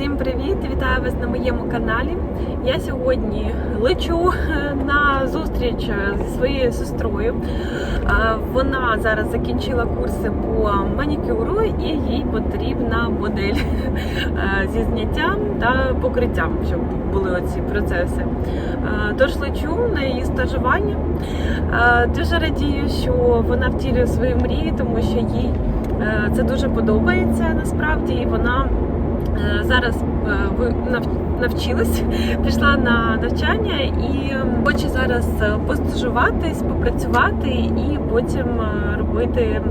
Всім привіт! Вітаю вас на моєму каналі. Я сьогодні лечу е, на зустріч е, зі своєю сестрою. Е, Вона зараз закінчила курси по манікюру і їй потрібна модель зі зняттям та покриттям, щоб були оці процеси. Тож лечу на її стажування. Дуже радію, що вона втілює свої мрії, тому що їй це дуже подобається насправді, і вона зараз е, ви- нав- навчилась, пішла на навчання і хоче зараз е, постажуватись, попрацювати і потім е, робити е,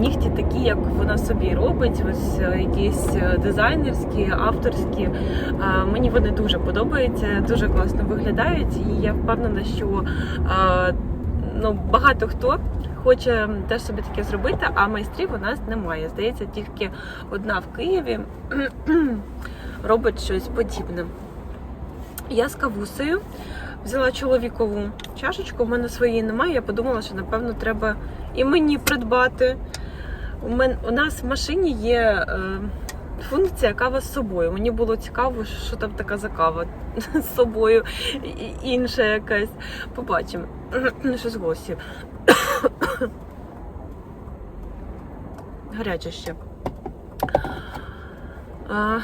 нігті такі, як вона собі робить. Ось е, якісь е, дизайнерські, авторські. Е, Мені вони дуже подобаються, дуже класно виглядають, і я впевнена, що е, ну, багато хто хоче теж собі таке зробити, а майстрів у нас немає. Здається, тільки одна в Києві робить щось подібне. Я з кавусею взяла чоловікову чашечку, в мене своєї немає. Я подумала, що напевно треба і мені придбати. У, мен, у нас в машині є е, функція кава з собою. Мені було цікаво, що там така за кава з собою, і- інша якась. Побачимо. Що з голосів. Гаряче ще. А,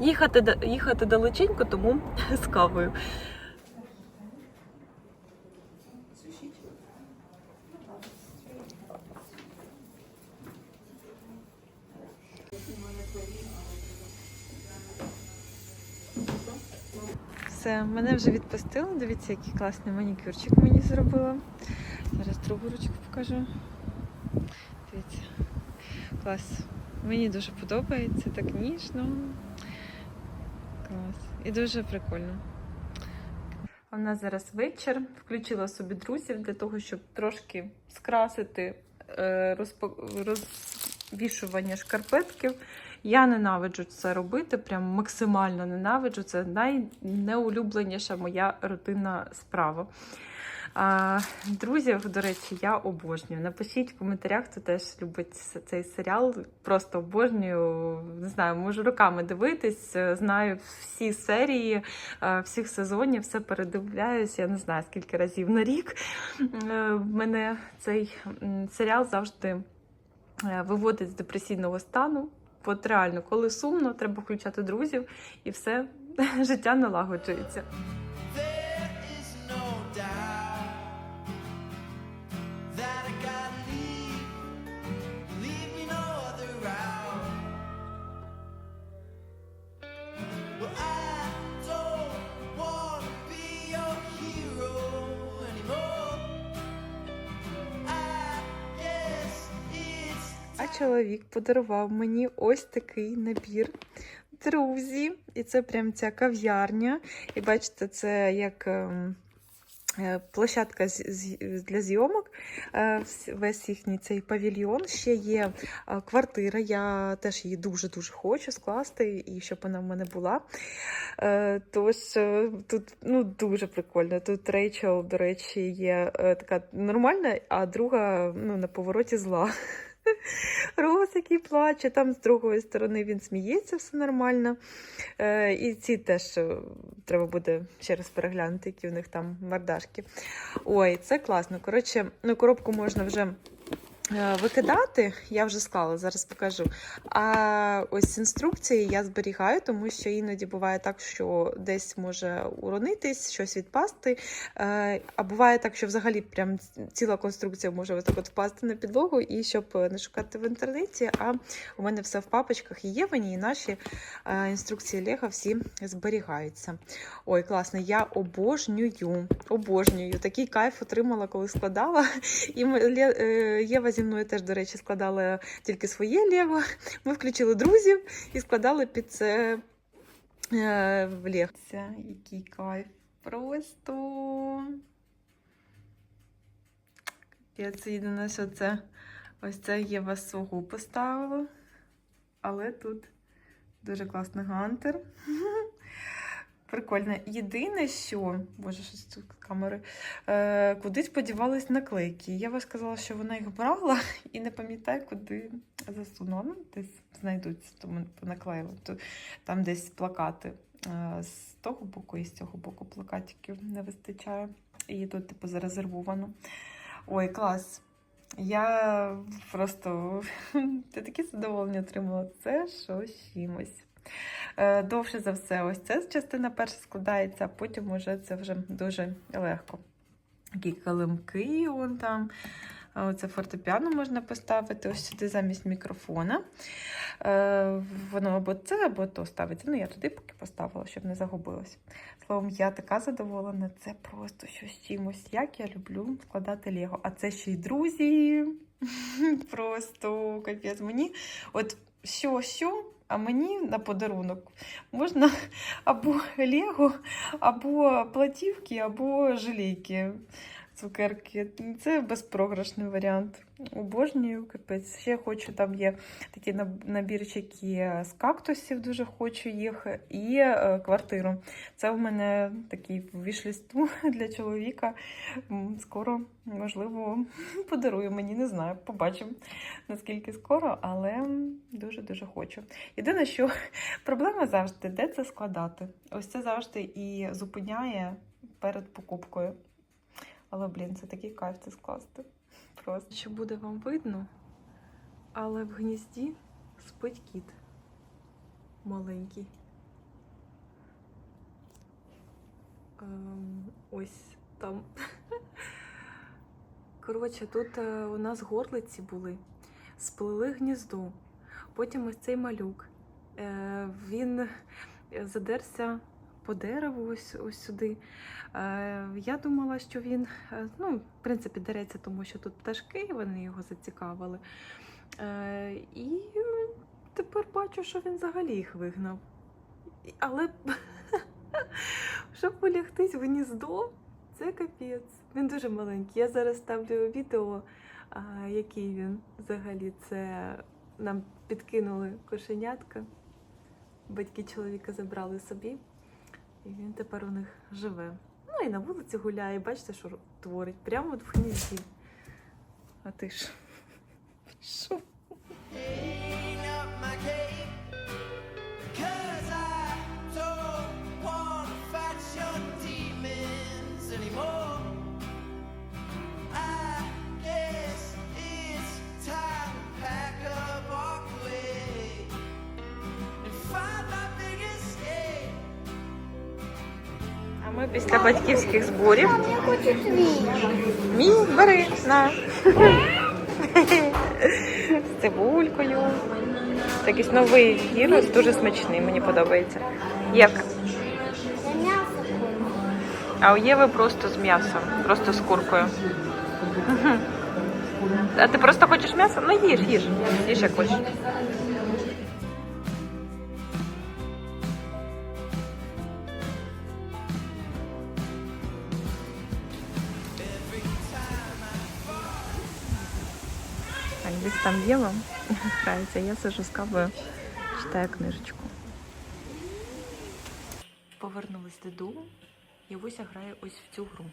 їхати, їхати далеченько, тому з кавою. Все, мене вже відпустили. Дивіться, який класний манікюрчик мені зробила. Зараз другу ручку покажу. Дивіться. Клас. Мені дуже подобається, так ніжно. Клас. І дуже прикольно. В нас зараз вечір. Включила собі друзів для того, щоб трошки скрасити е, розпо- розвішування шкарпетків. Я ненавиджу це робити, прям максимально ненавиджу. Це найнеулюбленіша моя рутинна справа. А, друзів, до речі, я обожнюю. Напишіть в коментарях, хто теж любить цей серіал. Просто обожнюю. Не знаю, можу роками дивитись. е, Знаю всі серії, е, всіх сезонів, все передивляюсь. Я не знаю скільки разів на рік. Е, Мене цей серіал завжди виводить з депресійного стану. От реально, коли сумно, треба включати друзів, і все життя налагоджується. Чоловік подарував мені ось такий набір. Друзі, і це прям ця кав'ярня. І бачите, це як ем, е, площадка для зйомок. Е, Весь їхній цей павільйон. Ще є е, квартира. Я теж її дуже-дуже хочу скласти, і щоб вона в мене була. Тож тут ну, дуже прикольно. Тут Рейчел, до речі, є така нормальна, а друга ну, на повороті зла. Рос, який плаче, там з другої сторони він сміється, все нормально. Е, і ці теж е, треба буде ще раз переглянути, які в них там мордашки. Ой, це класно. Коротше, ну, коробку можна вже. Е, Викидати я вже склала, зараз покажу. А ось інструкції я зберігаю, тому що іноді буває так, що десь може уронитись, щось відпасти. Е, А буває так, що взагалі прям ціла конструкція може отак от впасти на підлогу, і щоб не шукати в інтернеті. А у мене все в папочках і є в і наші е, інструкції Лего всі зберігаються. Ой, класно, я обожнюю, обожнюю. Такий кайф отримала, коли складала. І Єва зі мною теж, до речі, складала тільки своє Лего. Ми включили друзів і складали під це е, Лего. Це який кайф. Просто. Я це єдине, що це ось це Єва свого поставила. Але тут дуже класний гантер. Прикольно. Єдине, що, боже, щось тут камери, е, кудись подівались наклейки. Я вам сказала, що вона їх брала і не пам'ятаю, куди засунула. Ну, десь знайдуться, тому наклеїла. Там десь плакати. Е, З того боку і з цього боку плакатиків не вистачає. І тут, типу, зарезервовано. Ой, клас. Я просто ти такі задоволення отримала. Це щось чимось. Е, Довше за все, ось ця частина перша складається, а потім уже це вже дуже легко. Такі калимки, вон там. Оце фортепіано можна поставити ось сюди замість мікрофона. Е, Воно або це, або то ставиться. Ну, я туди поки поставила, щоб не загубилось. Словом, я така задоволена, це просто щось чимось. Як я люблю складати Лего. А це ще й друзі. Просто капець. Мені от що, що, а мені на подарунок можна або Лего, або платівки, або желейки. Цукерки. Це безпрограшний варіант. Обожнюю капець. Ще хочу, там є такі наб- набірчики з кактусів, дуже хочу їх, і е, квартиру. Це в мене такий вішлісту для чоловіка. Скоро, можливо, подарую мені, не знаю, побачимо наскільки скоро, але дуже-дуже хочу. Єдине, що проблема завжди, де це складати. Ось це завжди і зупиняє перед покупкою. Але, блін, це такий кайф це скласти. Просто. Що буде вам видно, але в гнізді спить кіт маленький. Ем, ось там. Коротше, тут е, у нас горлиці були, сплели гніздо. Потім ось цей малюк. Е, він задерся по дереву ось, ось сюди. Е, я думала, що він, е, ну, в принципі, дереться, тому що тут пташки, вони його зацікавили. Е, і ну, тепер бачу, що він взагалі їх вигнав. Але щоб полягтись в гніздо, це капець. Він дуже маленький. Я зараз ставлю відео, а, який він взагалі. Це нам підкинули кошенятка. Батьки чоловіка забрали собі, і він тепер у них живе. Ну і на вулиці гуляє, бачите, що творить. Прямо в гнізді. А ти ж. Що? Після батьківських зборів. Мій, бери, на. З цибулькою. Це якийсь новий гірос, дуже смачний, мені подобається. Євка. Я м'ясо хочу. А у Єви просто з м'ясом, просто з куркою. А ти просто хочеш м'ясо? Ну їж, їж. Їж як хочеш. Там Єва грається, я сижу з кавою, читаю книжечку. Повернулись додому. Євуся грає ось в цю гру.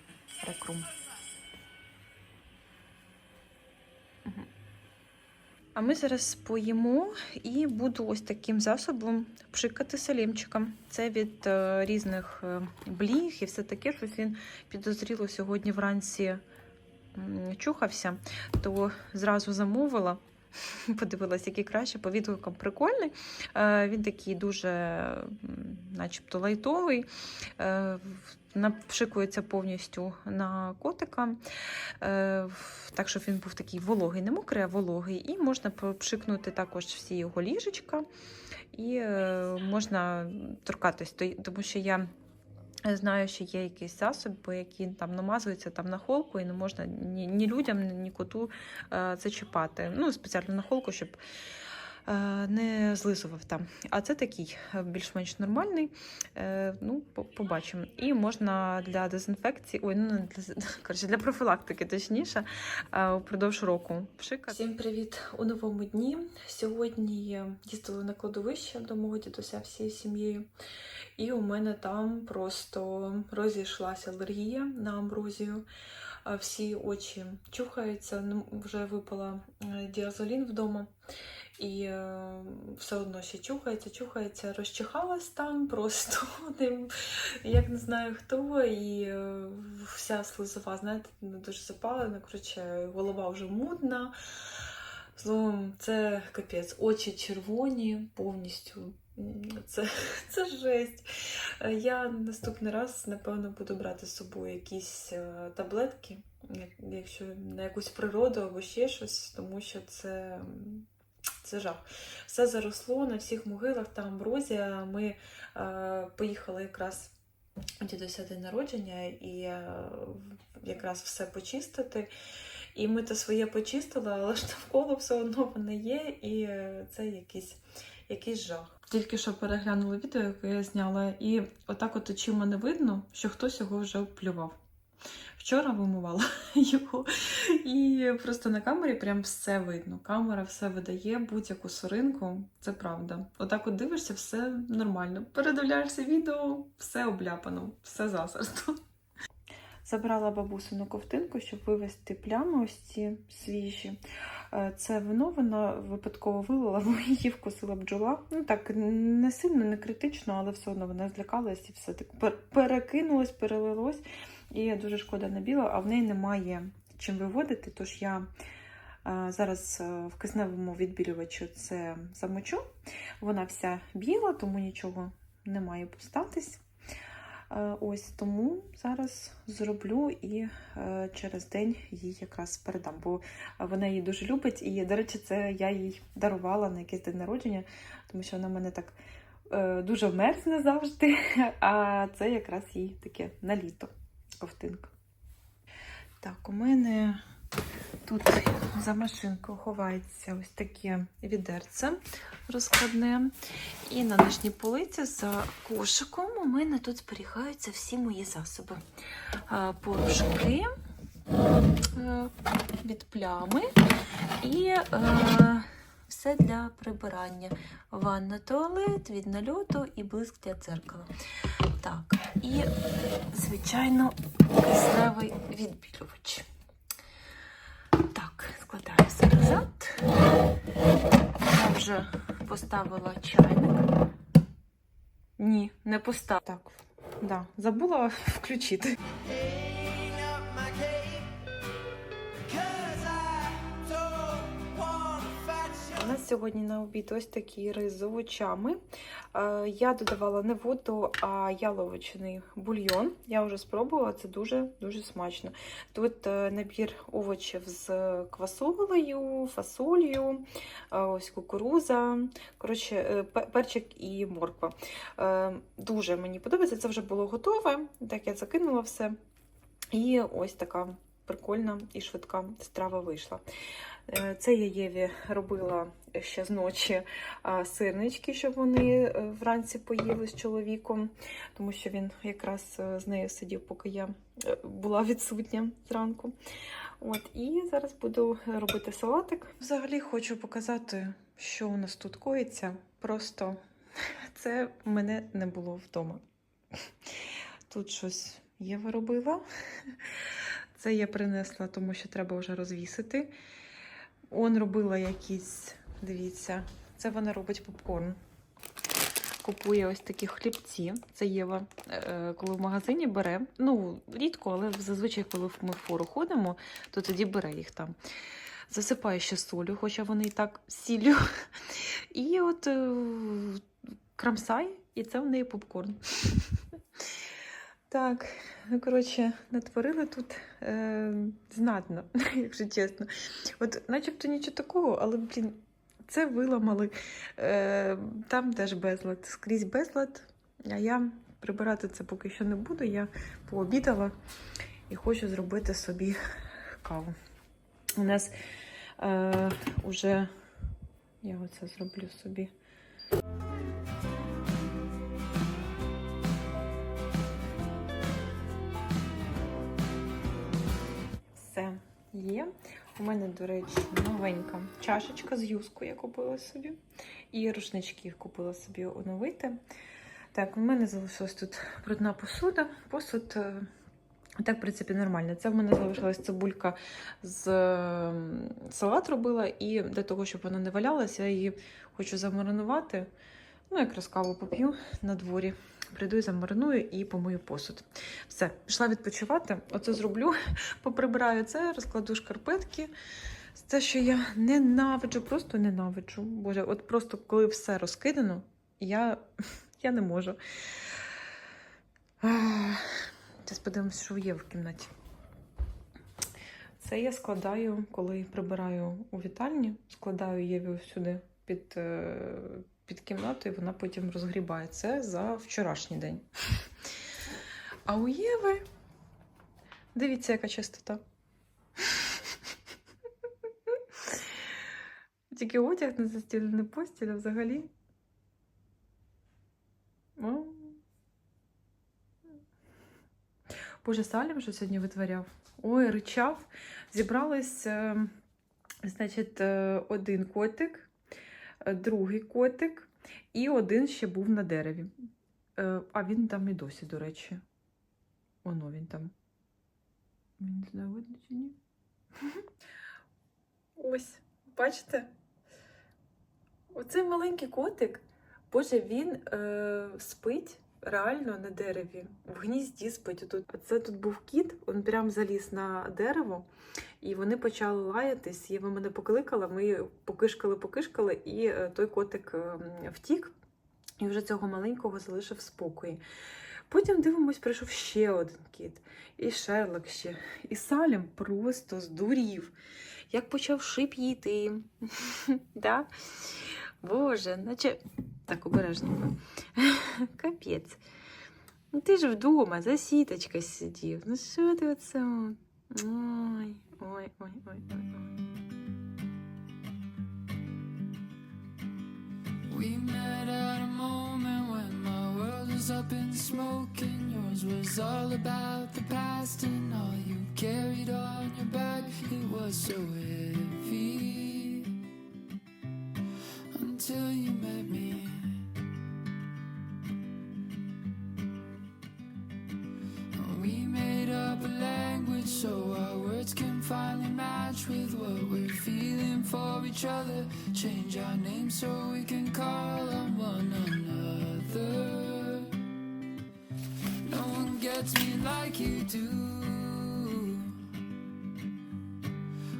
Рекрум. А ми зараз поїмо і буду ось таким засобом пшикати салімчиком. Це від е, різних е, бліг і все таке. Щось він підозріло сьогодні вранці чухався, то зразу замовила. Подивилась, який краще, по відгукам прикольний. Е, Він такий дуже, начебто, лайтовий. Е, Напшикується повністю на котика, е, так щоб він був такий вологий, не мокрий, а вологий. І можна пшикнути також всі його ліжечка, і можна торкатись, То- тому що я. Знаю, що є якісь засоби, які там намазуються там на холку, і не можна ні, ні людям, ні коту це чіпати. Ну, спеціально на холку, щоб не злизував там. А це такий е, більш-менш нормальний. Е, ну, побачимо. І можна для дезінфекції, ой, ну для, коротше, для профілактики, точніше, е, упродовж року пшикати. Всім привіт у новому дні. Сьогодні їздили на кладовище до мого дідуся всією сім'єю. І у мене там просто розійшлася алергія на амброзію. всі очі чухаються. Ну, Вже випала е, діазолін вдома. І е, все одно ще чухається, чухається, розчихалась там просто ним, як не знаю хто, і е, вся слизова, знаєте, не дуже запалена, коротше, голова вже мутна. Словом, це капець, очі червоні повністю. Це, це жесть. Я наступний раз, напевно, буду брати з собою якісь е, таблетки, якщо на якусь природу або ще щось, тому що це, це жах. Все заросло на всіх могилах та амброзія. Ми е, поїхали якраз дідуся день народження і е, якраз все почистити. І ми то своє почистили, але ж навколо все одно воно є, і е, це якийсь, якийсь жах. Тільки що переглянула відео, яке я зняла, і отак от очима не видно, що хтось його вже оплював. Вчора вимивала його, і просто на камері прям все видно. Камера все видає, будь-яку соринку, це правда. Отак от дивишся, все нормально. Передивляєшся відео, все обляпано, все засердо. Забрала бабусину ковтинку, щоб вивести плями ось ці свіжі. Е, Це вино вона випадково вилила, бо її вкусила бджола. Ну так, не сильно, не критично, але все одно вона злякалась і все так перекинулось, перелилось. І дуже шкода на біло, а в неї немає чим виводити. Тож я е, зараз е, в кисневому відбілювачу це замочу. Вона вся біла, тому нічого не має постатись. Е, Ось тому зараз зроблю і через день їй якраз передам, бо вона її дуже любить. І, до речі, це я їй дарувала на якийсь день народження, тому що вона мене так дуже мерзне завжди. А це якраз їй таке на літо ковтинка. Так, у мене тут за машинкою ховається ось таке відерце розкладне. І на нижній полиці за кошиком у мене тут зберігаються всі мої засоби. Порошки е, від плями і е, все для прибирання. Ванна, туалет від нальоту і блиск для дзеркала. Так, і, звичайно, кисневий відбілювач. Так, складаю все назад. Я вже поставила чайник. Ні, не поставила. Так, да, забула включити. Сьогодні на обід ось такий рис з овочами. Е, Я додавала не воду, а яловичний бульйон. Я вже спробувала, це дуже-дуже смачно. Тут е, набір овочів з квасолею, фасолью, е, ось кукуруза, коротше, перчик і морква. Дуже мені подобається, це вже було готове. Так я закинула все. І ось така прикольна і швидка страва вийшла. Е, Це я Єві робила ще з ночі сирнички, щоб вони е, вранці поїли з чоловіком, тому що він якраз е, з нею сидів, поки я була відсутня зранку. От, і зараз буду робити салатик. Взагалі хочу показати, що у нас тут коїться. Просто це мене не було вдома. Тут щось Єва робила. Це я принесла, тому що треба вже розвісити. Он робила якісь, дивіться, це вона робить попкорн. Купує ось такі хлібці. Це Єва, е, коли в магазині бере. Ну, рідко, але зазвичай, коли ми в фору ходимо, то тоді бере їх там. Засипає ще солю, хоча вони і так сіллю. І от е, крамсай, і це в неї попкорн. Так, ну, коротше, натворили тут е, знатно, якщо чесно. От, начебто нічого такого, але, блін, це виламали. Е, там теж безлад, скрізь безлад. А я прибирати це поки що не буду. Я пообідала і хочу зробити собі каву. У нас е, уже я оце зроблю собі. Є. У мене, до речі, новенька чашечка з юзкою я купила собі. І рушнички купила собі оновити. Так, у мене залишилась тут брудна посуда. Посуд е, Так, в принципі, нормально. Це в мене залишилась цибулька з ем, салат робила, і для того, щоб вона не валялася, я її хочу замаринувати. Ну, якраз каву поп'ю на дворі. Прийду і замариную і помию посуд. Все, пішла відпочивати. Оце зроблю, поприбираю це, розкладу шкарпетки. Це, що я ненавиджу, просто ненавиджу. Боже, от просто коли все розкидано, я, я не можу. Зараз подивимося, що є в кімнаті. Це я складаю, коли прибираю у вітальні, складаю Єві сюди під, е, під кімнату, і вона потім розгрібає. Це за вчорашній день. А у Єви, дивіться, яка чистота. Тільки одяг не застілений постіль, а взагалі. О. Боже, Салім що сьогодні витворяв. Ой, ричав. Зібрались, е, значить, е, один котик, другий котик, і один ще був на дереві. Е, А він там і досі, до речі. Воно він там. Мені не знаю, видно чи ні. Ось, бачите? Оцей маленький котик, боже, він е, спить реально на дереві. В гнізді спить. Тут. Це тут був кіт, він прям заліз на дерево, і вони почали лаятись. Єва мене покликала, ми покишкали, покишкали, і е, той котик е, втік, і вже цього маленького залишив в спокої. Потім дивимось, прийшов ще один кіт, і Шерлок ще. І Салім просто здурів, як почав шипіти. да? Боже, наче так обережненько. Капець. Ну ти ж вдома, за сіточкою сидів. Ну що ти оце? Ой, ouais, ouais, ouais. We met at a moment when my world was up in smoke and yours was all about the past and all you carried on your back. It was so heavy until you met me. Match with what we're feeling for each other. Change our names so we can call on one another. No one gets me like you do.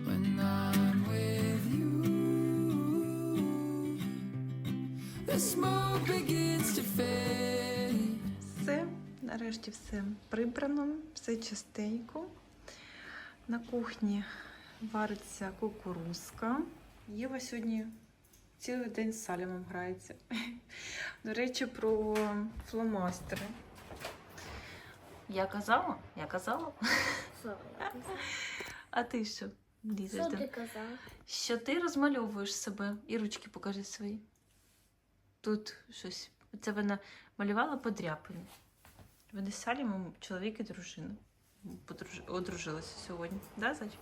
When I'm with you, the smoke begins to fade. Все, нарешті все прибрано, все чистенько. На кухні вариться кукурузка. Єва сьогодні цілий день з Салімом грається. До речі, про фломастери. Я казала? Я казала. А ти що? Що ти казав? Що ти розмальовуєш себе і ручки покажи свої. Тут щось. Це вона малювала подряпини. Вони з Салімом чоловік і дружина. Подруж... Одружилися сьогодні. Да, Зайчик?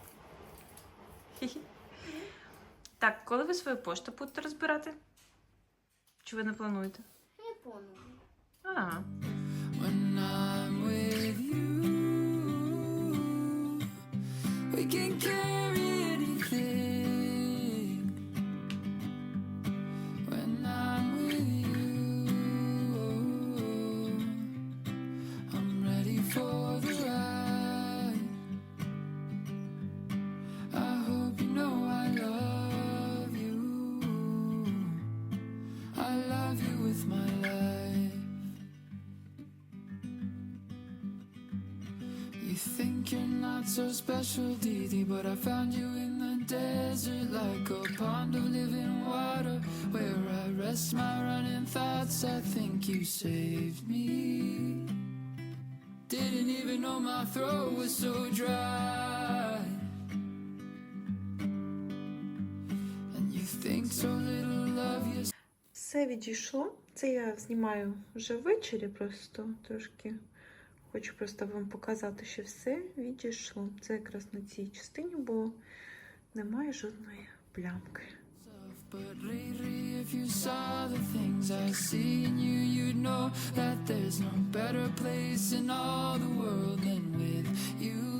Так, коли ви свою пошту будете розбирати? Чи ви не плануєте? Не планую. Ага. When I'm with you, we can carry special, Didi, but I found you in the desert like a pond of living water where I rest my running thoughts. I think you saved me. Didn't even know my throat was so dry. And you think so little of yourself. все відійшло. Це я знімаю вже ввечері просто трошки. Хочу просто вам показати, що все відійшло. Це якраз на цій частині, бо немає жодної плямки. But lately, if you saw the things I see in you, you'd know that there's no better place in all the world than with You